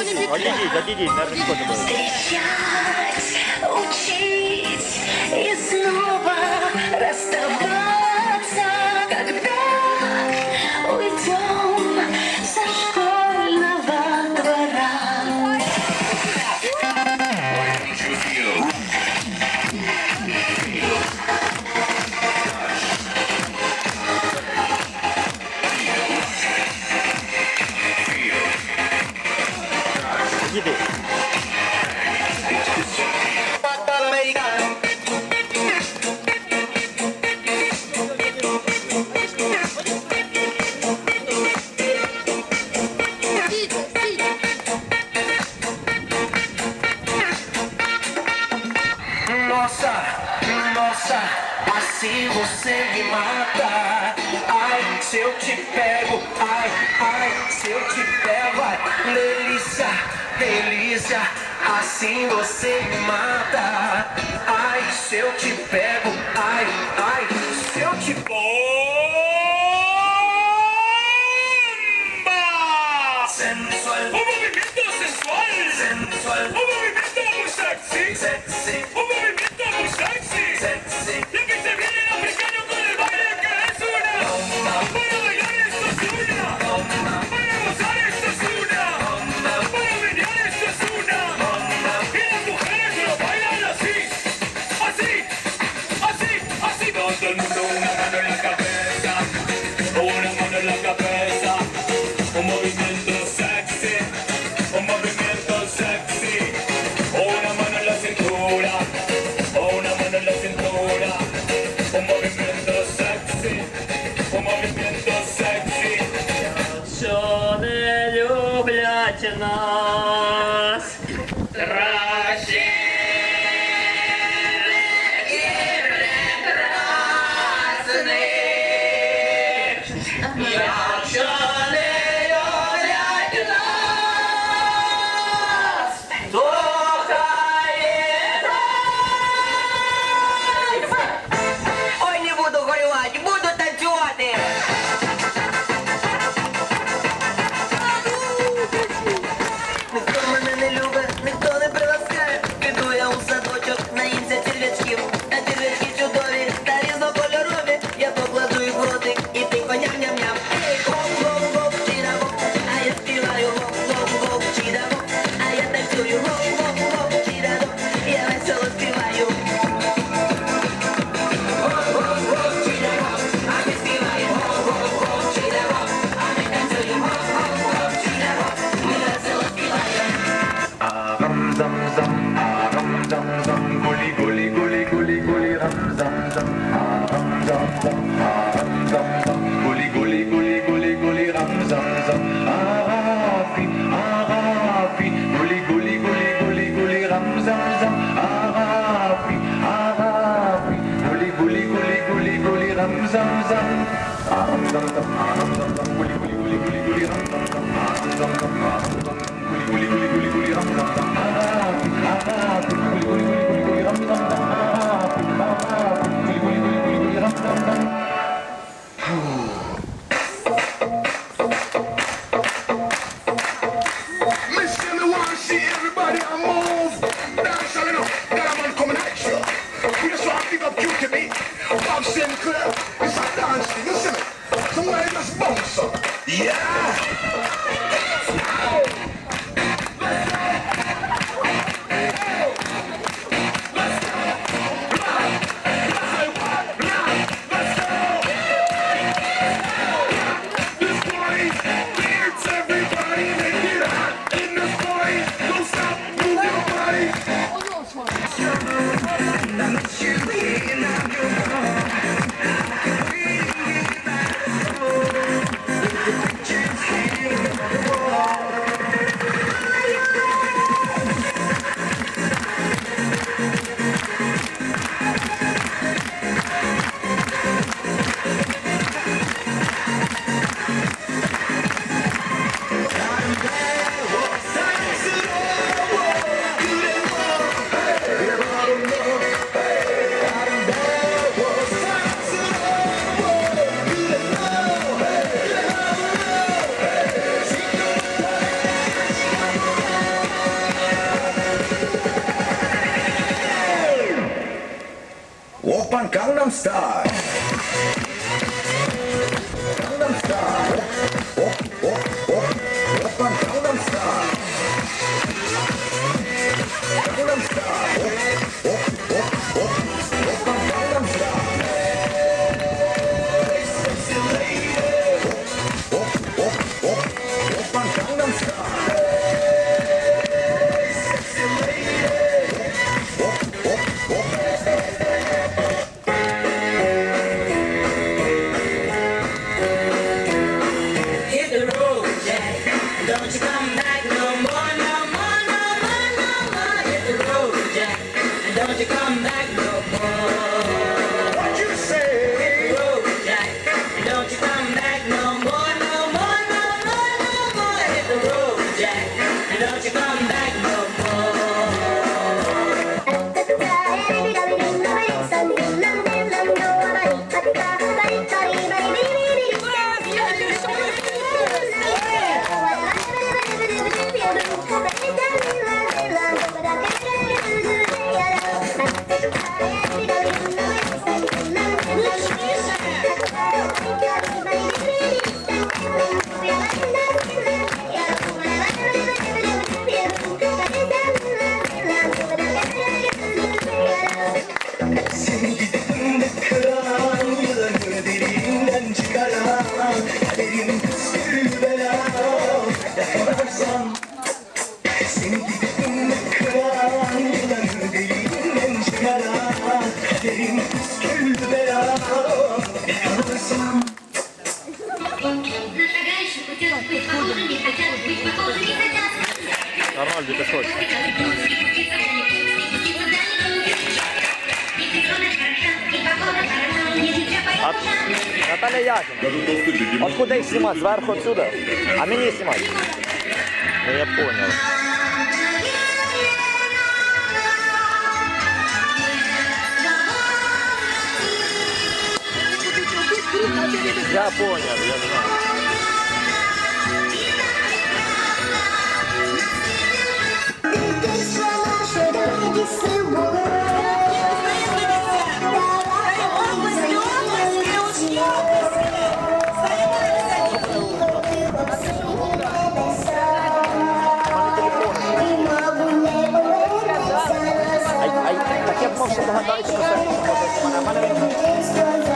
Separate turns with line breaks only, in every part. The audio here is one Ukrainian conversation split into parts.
отійдіть,
отійдіть, не розходимо. Сочі. А Наталя Якина. Откуда их снимать? Сверху отсюда? А мені снимать? Ну я понял. Я понял, я знаю.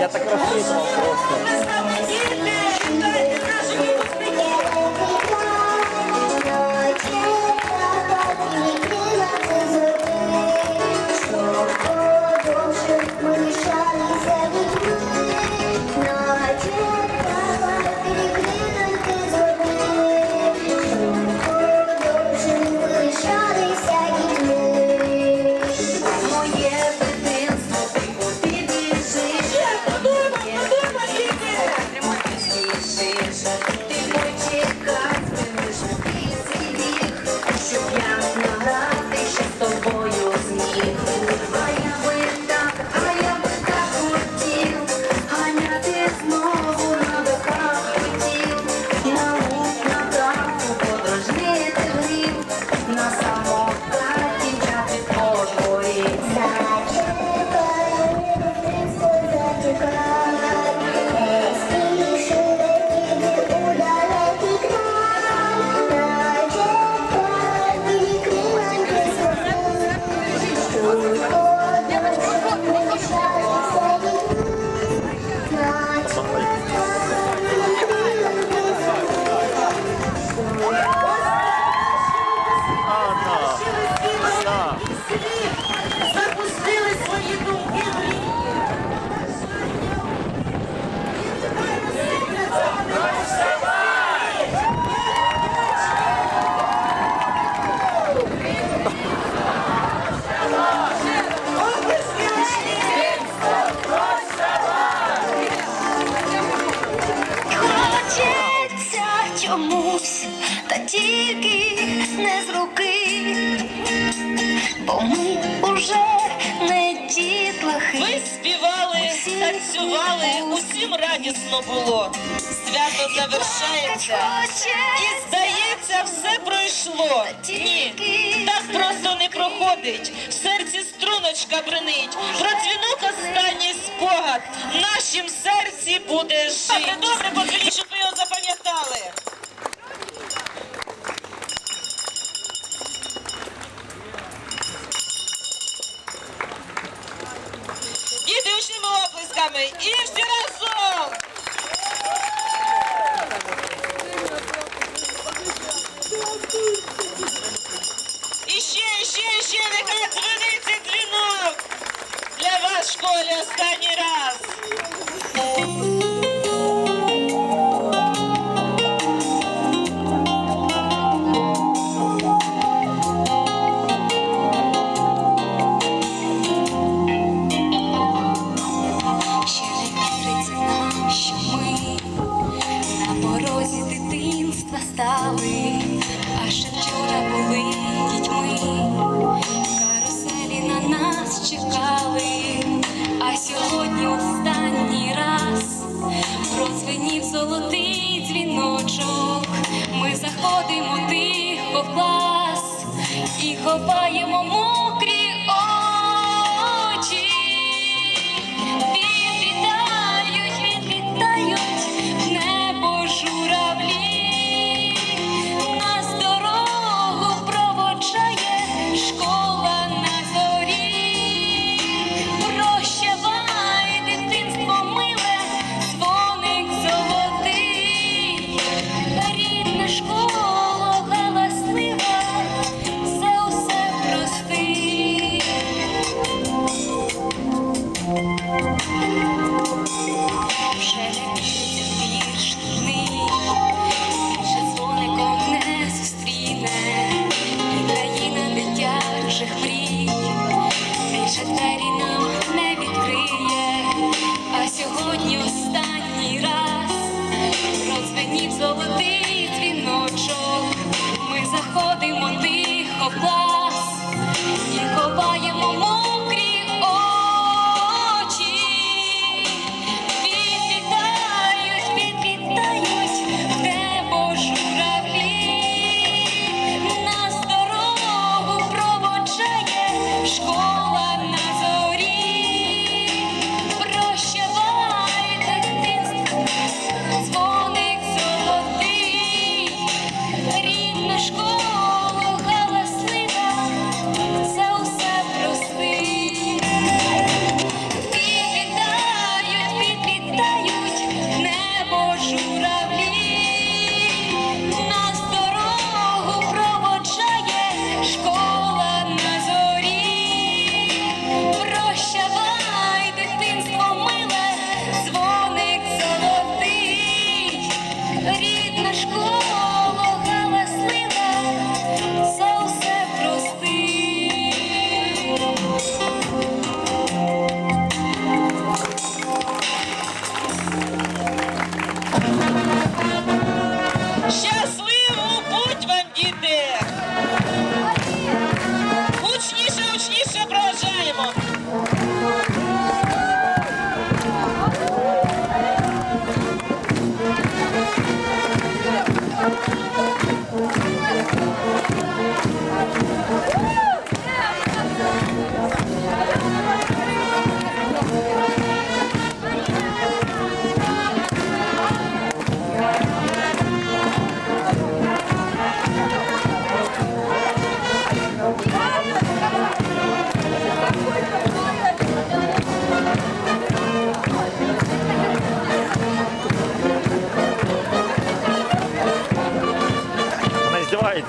Я так
розслідував просто.
гарно було. Свято завершається і здається, все пройшло. Ні, так просто не проходить. В серці струночка бринить. Про дзвінок останній спогад в нашім серці буде жити. Добре, потрібно, щоб ви його запам'ятали. І душними разом! Школе останній раз.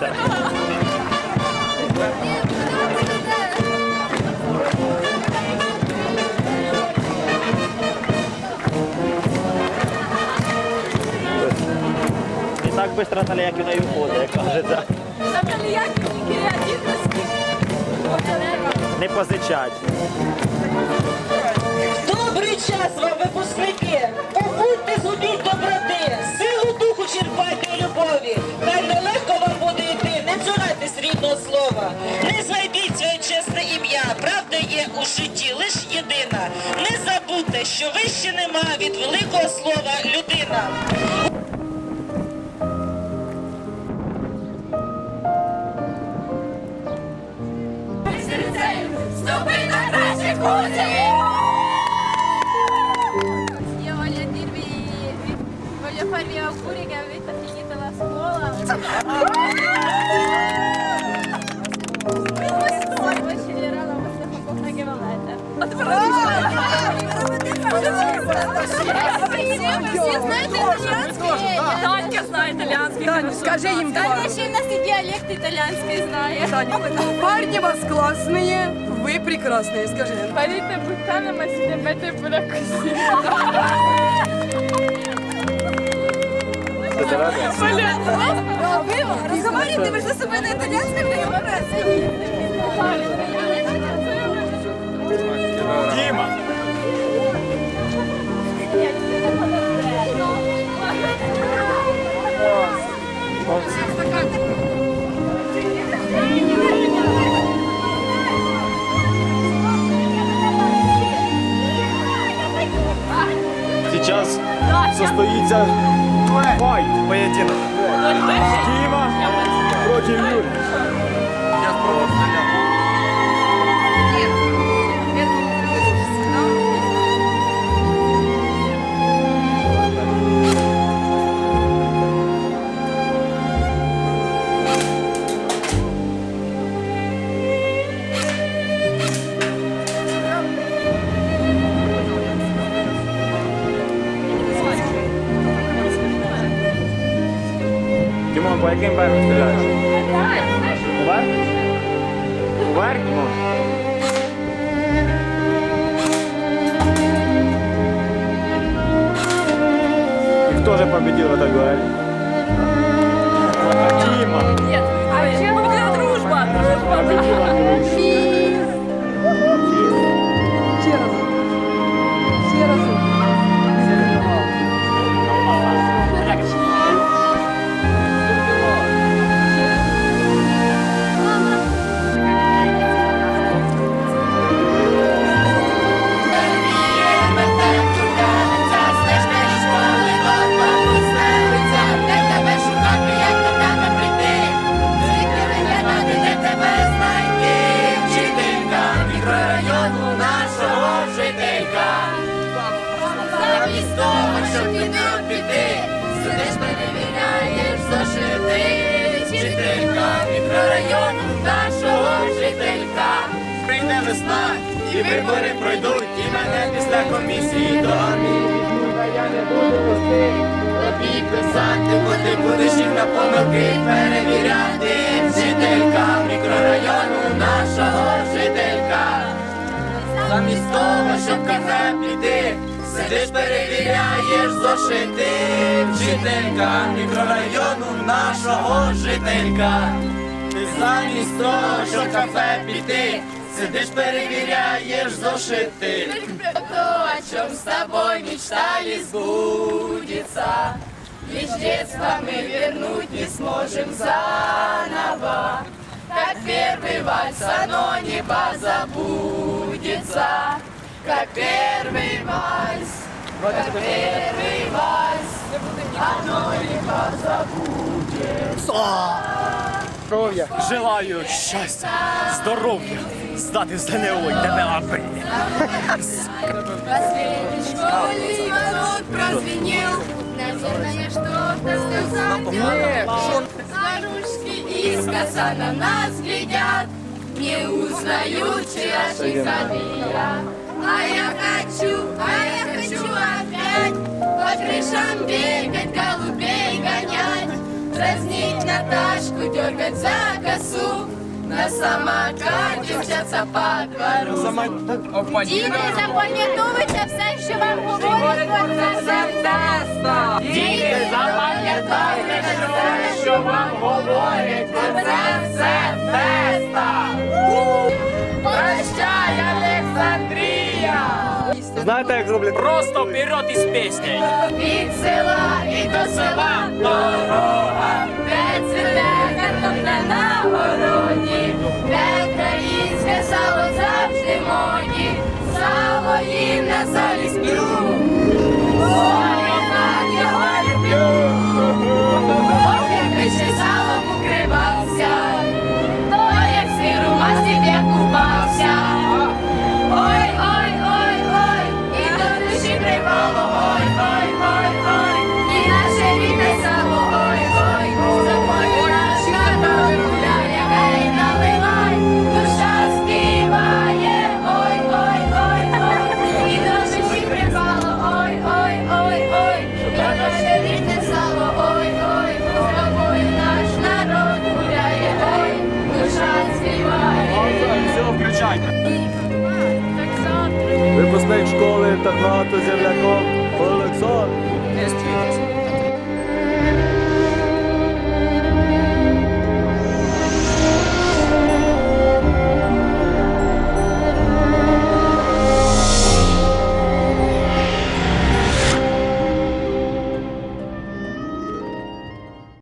подобається. І так швидко Таліякіна і входить, як кажеться. Не позичать.
Добрий час вам, випускники! вище нема від великого слова людина.
Ступи на наші кузі! Я Оля Дірві, Оля Фарвія Буріга, Віта Фігітала Скола. Ми постой, ми ще не рано, ми ще Танька знає італійський.
Таню, скажи їм Таня
ще й нас і діалект італійський знає.
Таня, Парни вас классные, вы прекрасные, скажи.
Парите бутанами сідемете перекусі.
Ти тебе?
Ви розговорюєте, ви ж за
себе на італійському не українському.
Діма! Сейчас состоится файт поединок. Киева против Юли. Сейчас просто. Яким верхам стріляєш? Уверх? Уверх? И кто же победил в этой дуэли?
І вибори пройдуть,
і мене
після комісії до армії я не
буду вести. Тобі писати, бо ти будеш їх на помилки перевіряти. Вчителька мікрорайону нашого жителька. Замість того, щоб кафе піти, сидиш, перевіряєш зошити. Вчителька мікрорайону
нашого
жителька. Ти замість того, щоб кафе піти,
сидиш, перевіряєш зошити.
То, о чем с тобой мечтали, сбудется. Лишь детство мы вернуть не сможем заново. Как первый вальс, оно не позабудется. Как первый вальс, как первый вальс, оно не Здоров'я.
Желаю щастя, здоров'я, здати в ЗНО і тебе.
Последний школьный звонок прозвенел. Наверное, что-то сказал. Старушки искоса на нас глядят, не узнают вчерашних объят. А я хочу, а я хочу опять по крышам бегать, голубей гонять, дразнить Наташку, дергать за косу. На самокаті мчаться по двору. Діти, запам'ятовуйте все, що вам говорять про це. Діти, запам'ятовуйте все, що вам говорять про це все феста. Прощай, Олександрія!
Знаєте, як зроблять? Просто вперед із піснею.
Від села і до села дорога квіточне на городі, де українське сало завжди моні, сало їм на салі сплю. О, я так його люблю. Ох, як пише сало.